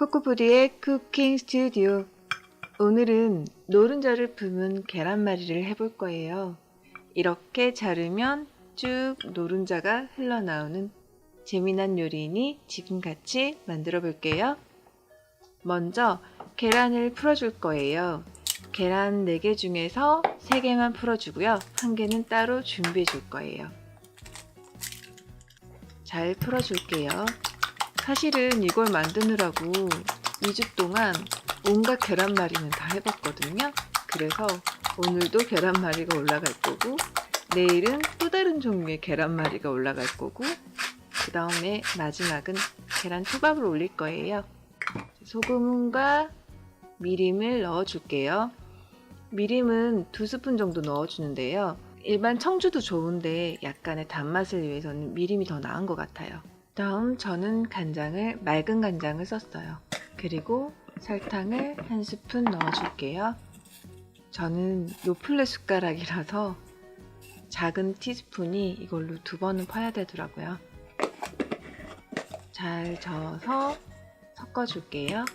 코코푸디의 쿠킹 스튜디오. 오늘은 노른자를 품은 계란말이를 해볼 거예요. 이렇게 자르면 쭉 노른자가 흘러나오는 재미난 요리이니 지금 같이 만들어 볼게요. 먼저 계란을 풀어줄 거예요. 계란 4개 중에서 3개만 풀어주고요. 한 개는 따로 준비해 줄 거예요. 잘 풀어줄게요. 사실은 이걸 만드느라고 2주 동안 온갖 계란말이는 다 해봤거든요. 그래서 오늘도 계란말이가 올라갈 거고, 내일은 또 다른 종류의 계란말이가 올라갈 거고, 그 다음에 마지막은 계란 초밥을 올릴 거예요. 소금과 미림을 넣어줄게요. 미림은 두 스푼 정도 넣어주는데요. 일반 청주도 좋은데 약간의 단맛을 위해서는 미림이 더 나은 것 같아요. 다음 저는 간장을 맑은 간장을 썼어요. 그리고 설탕을 한 스푼 넣어줄게요. 저는 요플레 숟가락이라서 작은 티스푼이 이걸로 두 번은 퍼야 되더라고요. 잘 저어서 섞어줄게요.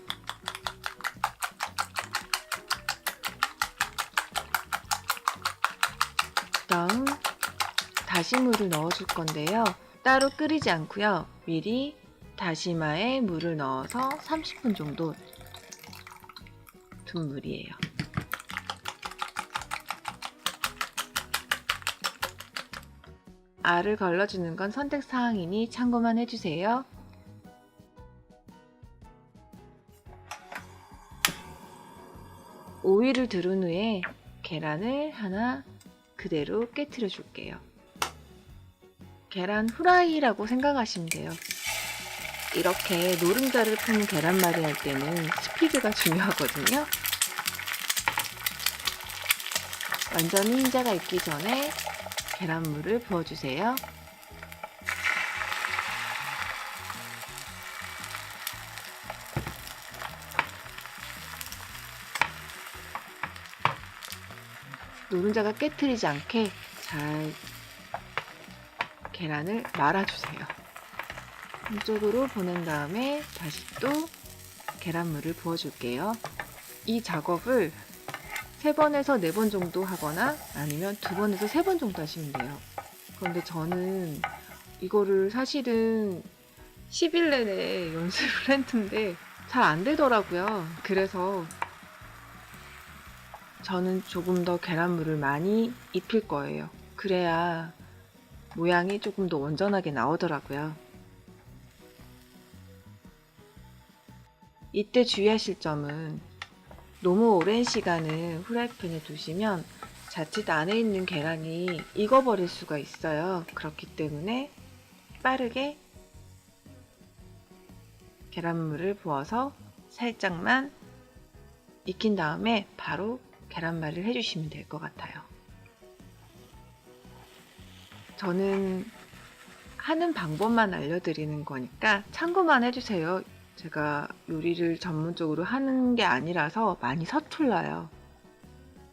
다음 다시물을 넣어줄 건데요. 따로 끓이지 않고요. 미리 다시마에 물을 넣어서 30분 정도 둔 물이에요. 알을 걸러주는 건 선택 사항이니 참고만 해주세요. 오이를 두른 후에 계란을 하나 그대로 깨트려 줄게요. 계란 후라이라고 생각하시면 돼요. 이렇게 노른자를 푼 계란말이 할 때는 스피드가 중요하거든요. 완전히 흰자가 익기 전에 계란물을 부어주세요. 노른자가 깨트리지 않게 잘 계란을 말아주세요. 한쪽으로 보낸 다음에 다시 또 계란물을 부어줄게요. 이 작업을 3번에서 4번 정도 하거나 아니면 2번에서 3번 정도 하시면 돼요. 그런데 저는 이거를 사실은 10일 내내 연습을 했는데 잘 안 되더라고요. 그래서 저는 조금 더 계란물을 많이 입힐 거예요. 그래야 모양이 조금 더 온전하게 나오더라고요. 이때 주의하실 점은 너무 오랜 시간을 후라이팬에 두시면 자칫 안에 있는 계란이 익어버릴 수가 있어요. 그렇기 때문에 빠르게 계란물을 부어서 살짝만 익힌 다음에 바로 계란말이를 해주시면 될 것 같아요. 저는 하는 방법만 알려드리는 거니까 참고만 해주세요. 제가 요리를 전문적으로 하는 게 아니라서 많이 서툴러요.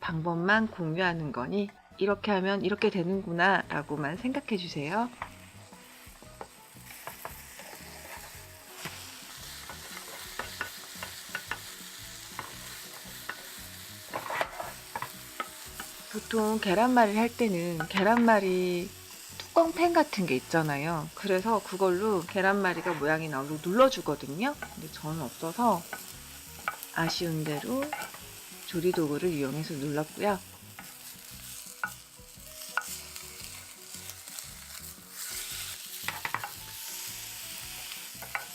방법만 공유하는 거니 이렇게 하면 이렇게 되는구나 라고만 생각해 주세요. 보통 계란말이를 할 때는 계란말이 뚜껑팬 같은 게 있잖아요. 그래서 그걸로 계란말이가 모양이 나오도록 눌러주거든요. 근데 저는 없어서 아쉬운 대로 조리도구를 이용해서 눌렀고요.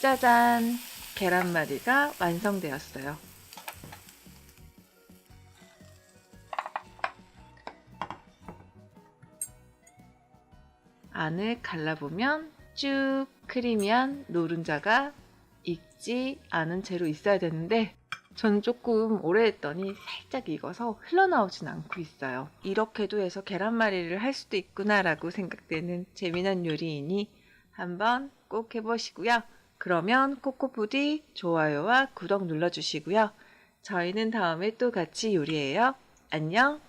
짜잔! 계란말이가 완성되었어요. 안을 갈라보면 쭉 크리미한 노른자가 익지 않은 채로 있어야 되는데 저는 조금 오래 했더니 살짝 익어서 흘러나오진 않고 있어요. 이렇게도 해서 계란말이를 할 수도 있구나라고 생각되는 재미난 요리이니 한번 꼭 해보시고요. 그러면 코코푸디 좋아요와 구독 눌러주시고요. 저희는 다음에 또 같이 요리해요. 안녕!